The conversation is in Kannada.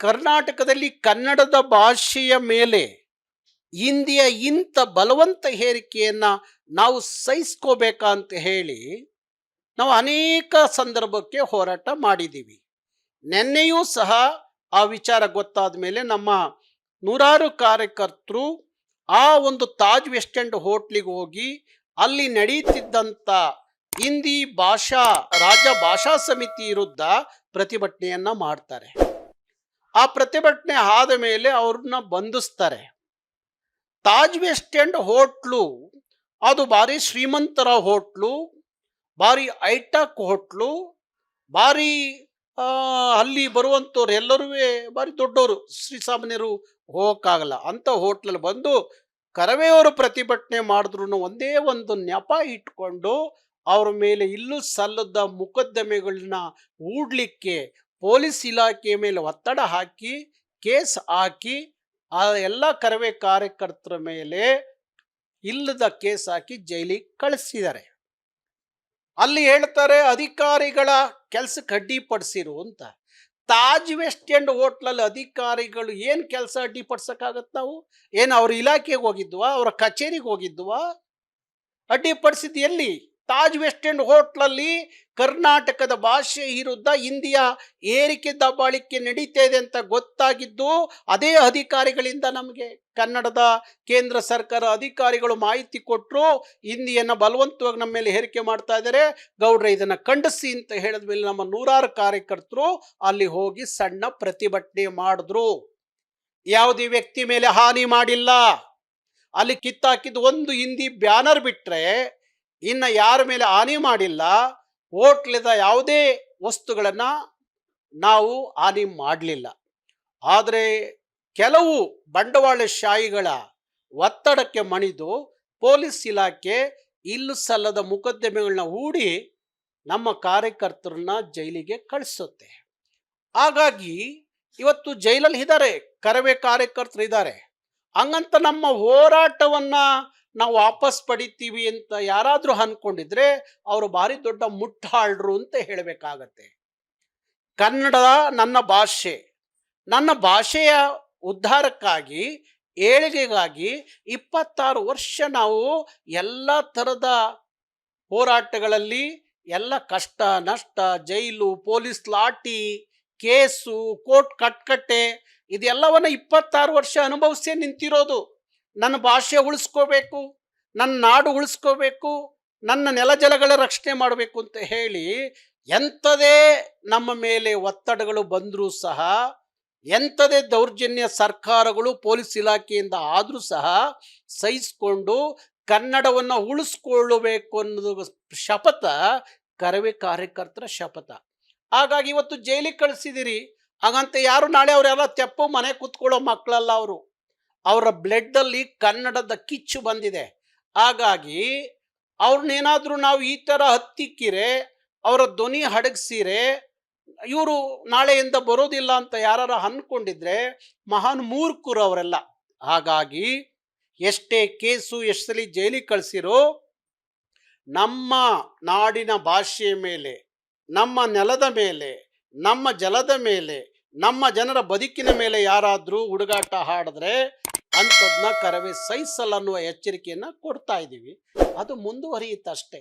ಕರ್ನಾಟಕದಲ್ಲಿ ಕನ್ನಡದ ಭಾಷೆಯ ಮೇಲೆ ಹಿಂದಿಯ ಇಂಥ ಬಲವಂತ ಹೇರಿಕೆಯನ್ನು ನಾವು ಸಹಿಸ್ಕೋಬೇಕಾ ಅಂತ ಹೇಳಿ ನಾವು ಅನೇಕ ಸಂದರ್ಭಕ್ಕೆ ಹೋರಾಟ ಮಾಡಿದ್ದೀವಿ. ನಿನ್ನೆಯೂ ಸಹ ಆ ವಿಚಾರ ಗೊತ್ತಾದ ಮೇಲೆ ನಮ್ಮ ನೂರಾರು ಕಾರ್ಯಕರ್ತರು ಆ ಒಂದು ತಾಜ್ ವೆಸ್ಟ್ ಎಂಡ್ ಹೋಟ್ಲಿಗೆ ಹೋಗಿ ಅಲ್ಲಿ ನಡೀತಿದ್ದಂಥ ಹಿಂದಿ ಭಾಷಾ ರಾಜ್ಯ ಭಾಷಾ ಸಮಿತಿ ವಿರುದ್ಧ ಪ್ರತಿಭಟನೆಯನ್ನು ಮಾಡ್ತಾರೆ. ಆ ಪ್ರತಿಭಟನೆ ಆದ ಮೇಲೆ ಅವ್ರನ್ನ ಬಂಧಿಸ್ತಾರೆ. ತಾಜ್ ವೆಸ್ಟ್ ಎಂಡ್ ಹೋಟ್ಲು, ಅದು ಭಾರಿ ಶ್ರೀಮಂತರ ಹೋಟ್ಲು, ಭಾರಿ ಐಟಕ್ ಹೋಟ್ಲು, ಭಾರಿ ಅಲ್ಲಿ ಬರುವಂಥವ್ರು ಎಲ್ಲರೂ ಭಾರಿ ದೊಡ್ಡವರು ಶ್ರೀಸಾಮಾನ್ಯರು ಹೋಗೋಕ್ಕಾಗಲ್ಲ. ಅಂಥ ಹೋಟ್ಲಲ್ಲಿ ಬಂದು ಕರವೆಯವರು ಪ್ರತಿಭಟನೆ ಮಾಡಿದ್ರು ಒಂದೇ ಒಂದು ನೆಪ ಇಟ್ಕೊಂಡು ಅವ್ರ ಮೇಲೆ ಇಲ್ಲೂ ಸಲ್ಲದ ಮುಕದ್ದಮೆಗಳನ್ನ ಹೂಡ್ಲಿಕ್ಕೆ ಪೊಲೀಸ್ ಇಲಾಖೆಯ ಮೇಲೆ ಒತ್ತಡ ಹಾಕಿ, ಕೇಸ್ ಹಾಕಿ, ಆ ಎಲ್ಲ ಕರವೇ ಕಾರ್ಯಕರ್ತರ ಮೇಲೆ ಇಲ್ಲದ ಕೇಸ್ ಹಾಕಿ ಜೈಲಿಗೆ ಕಳಿಸಿದ್ದಾರೆ. ಅಲ್ಲಿ ಹೇಳ್ತಾರೆ, ಅಧಿಕಾರಿಗಳ ಕೆಲಸ ಅಡ್ಡಿಪಡಿಸಿರು ಅಂತ. ತಾಜ್ ವೆಸ್ಟ್ ಎಂಡ್ ಹೋಟ್ಲಲ್ಲಿ ಅಧಿಕಾರಿಗಳು ಏನು ಕೆಲಸ ಅಡ್ಡಿಪಡಿಸೋಕ್ಕಾಗತ್ತೆ ನಾವು? ಏನು ಅವ್ರ ಇಲಾಖೆಗೆ ಹೋಗಿದ್ವಾ? ಅವರ ಕಚೇರಿಗೆ ಹೋಗಿದ್ವಾ? ಅಡ್ಡಿಪಡಿಸಿದ್ದು ಎಲ್ಲಿ? ತಾಜ್ ವೆಸ್ಟ್ ಎಂಡ್ ಹೋಟ್ಲಲ್ಲಿ ಕರ್ನಾಟಕದ ಭಾಷೆ ವಿರುದ್ಧ ಹಿಂದಿಯ ಏರಿಕೆ ದಬ್ಬಾಳಿಕೆ ನಡೀತಾ ಇದೆ ಅಂತ ಗೊತ್ತಾಗಿದ್ದು, ಅದೇ ಅಧಿಕಾರಿಗಳಿಂದ ನಮಗೆ ಕನ್ನಡದ ಕೇಂದ್ರ ಸರ್ಕಾರ ಅಧಿಕಾರಿಗಳು ಮಾಹಿತಿ ಕೊಟ್ಟರು ಹಿಂದಿಯನ್ನು ಬಲವಂತವಾಗಿ ನಮ್ಮ ಮೇಲೆ ಹೇರಿಕೆ ಮಾಡ್ತಾ ಇದ್ದಾರೆ. ಗೌಡ್ರೆ, ಇದನ್ನು ಖಂಡಿಸಿ ಅಂತ ಹೇಳಿದ ಮೇಲೆ ನಮ್ಮ ನೂರಾರು ಕಾರ್ಯಕರ್ತರು ಅಲ್ಲಿ ಹೋಗಿ ಸಣ್ಣ ಪ್ರತಿಭಟನೆ ಮಾಡಿದ್ರು. ಯಾವುದೇ ವ್ಯಕ್ತಿ ಮೇಲೆ ಹಾನಿ ಮಾಡಿಲ್ಲ. ಅಲ್ಲಿ ಕಿತ್ತಾಕಿದ್ದು ಒಂದು ಹಿಂದಿ ಬ್ಯಾನರ್ ಬಿಟ್ರೆ ಇನ್ನು ಯಾರ ಮೇಲೆ ಹಾನಿ ಮಾಡಿಲ್ಲ, ಹೋಟ್ಲದ ಯಾವುದೇ ವಸ್ತುಗಳನ್ನು ನಾವು ಹಾನಿ ಮಾಡಲಿಲ್ಲ. ಆದರೆ ಕೆಲವು ಬಂಡವಾಳಶಾಹಿಗಳ ಒತ್ತಡಕ್ಕೆ ಮಣಿದು ಪೊಲೀಸ್ ಇಲಾಖೆ ಇಲ್ಲು ಸಲ್ಲದ ಮೊಕದ್ದಮೆಗಳನ್ನ ಹೂಡಿ ನಮ್ಮ ಕಾರ್ಯಕರ್ತರನ್ನ ಜೈಲಿಗೆ ಕಳಿಸುತ್ತೆ. ಹಾಗಾಗಿ ಇವತ್ತು ಜೈಲಲ್ಲಿ ಇದ್ದಾರೆ ಕರವೇ ಕಾರ್ಯಕರ್ತರು ಇದ್ದಾರೆ ಹಂಗಂತ ನಮ್ಮ ಹೋರಾಟವನ್ನ ನಾವು ವಾಪಸ್ ಪಡಿತೀವಿ ಅಂತ ಯಾರಾದರೂ ಅನ್ಕೊಂಡಿದ್ರೆ ಅವರು ಭಾರಿ ದೊಡ್ಡ ಮುಟ್ಟಾಳ್ರು ಅಂತ ಹೇಳಬೇಕಾಗತ್ತೆ. ಕನ್ನಡ ನನ್ನ ಭಾಷೆ. ನನ್ನ ಭಾಷೆಯ ಉದ್ಧಾರಕ್ಕಾಗಿ, ಏಳಿಗೆಗಾಗಿ ಇಪ್ಪತ್ತಾರು ವರ್ಷ ನಾವು ಎಲ್ಲ ಥರದ ಹೋರಾಟಗಳಲ್ಲಿ ಎಲ್ಲ ಕಷ್ಟ, ನಷ್ಟ, ಜೈಲು, ಪೊಲೀಸ್ ಲಾಠಿ, ಕೇಸು, ಕೋರ್ಟ್ ಕಟ್ಕಟ್ಟೆ, ಇದೆಲ್ಲವನ್ನ ಇಪ್ಪತ್ತಾರು ವರ್ಷ ಅನುಭವಿಸೇ ನಿಂತಿರೋದು. ನನ್ನ ಭಾಷೆ ಉಳಿಸ್ಕೋಬೇಕು, ನನ್ನ ನಾಡು ಉಳಿಸ್ಕೋಬೇಕು, ನನ್ನ ನೆಲಜಲಗಳ ರಕ್ಷಣೆ ಮಾಡಬೇಕು ಅಂತ ಹೇಳಿ ಎಂಥದೇ ನಮ್ಮ ಮೇಲೆ ಒತ್ತಡಗಳು ಬಂದರೂ ಸಹ, ಎಂಥದೇ ದೌರ್ಜನ್ಯ ಸರ್ಕಾರಗಳು, ಪೊಲೀಸ್ ಇಲಾಖೆಯಿಂದ ಆದರೂ ಸಹ ಸಹಿಸಿಕೊಂಡು ಕನ್ನಡವನ್ನು ಉಳಿಸ್ಕೊಳ್ಳಬೇಕು ಅನ್ನೋದು ಶಪಥ ಕರವೇ ಕಾರ್ಯಕರ್ತರ ಶಪಥ. ಹಾಗಾಗಿ ಇವತ್ತು ಜೈಲಿಗೆ ಕಳಿಸಿದಿರಿ. ಹಾಗಂತ ಯಾರು ನಾಳೆ ಅವರೆಲ್ಲ ತೆಪ್ಪು ಮನೆ ಕೂತ್ಕೊಳ್ಳೋ ಮಕ್ಕಳಲ್ಲ ಅವರು. ಅವರ ಬ್ಲಡ್ಡಲ್ಲಿ ಕನ್ನಡದ ಕಿಚ್ಚು ಬಂದಿದೆ. ಹಾಗಾಗಿ ಅವ್ರನ್ನೇನಾದರೂ ನಾವು ಈ ಥರ ಹತ್ತಿಕ್ಕಿರೆ ಅವರ ಧ್ವನಿ ಹಡಗಿಸಿರೆ, ಇವರು ನಾಳೆಯಿಂದ ಬರೋದಿಲ್ಲ ಅಂತ ಯಾರು ಅಂದ್ಕೊಂಡಿದ್ರೆ ಮಹಾನ್ ಮೂರ್ಖರು ಅವರೆಲ್ಲ. ಹಾಗಾಗಿ ಎಷ್ಟೇ ಕೇಸು ಎಷ್ಟಲ್ಲಿ ಜೈಲಿಗೆ ಕಳಿಸಿರೋ ನಮ್ಮ ನಾಡಿನ ಭಾಷೆಯ ಮೇಲೆ, ನಮ್ಮ ನೆಲದ ಮೇಲೆ, ನಮ್ಮ ಜಲದ ಮೇಲೆ, ನಮ್ಮ ಜನರ ಬದುಕಿನ ಮೇಲೆ ಯಾರಾದರೂ ಹುಡುಗಾಟ ಹಾಡಿದ್ರೆ ಅಂಥದ್ನ ಕರವೇ ಸಹಿಸಲ್ಲ ಅನ್ನುವ ಎಚ್ಚರಿಕೆಯನ್ನು ಕೊಡ್ತಾ ಇದ್ದೀವಿ. ಅದು ಮುಂದುವರಿಯುತ್ತಷ್ಟೇ.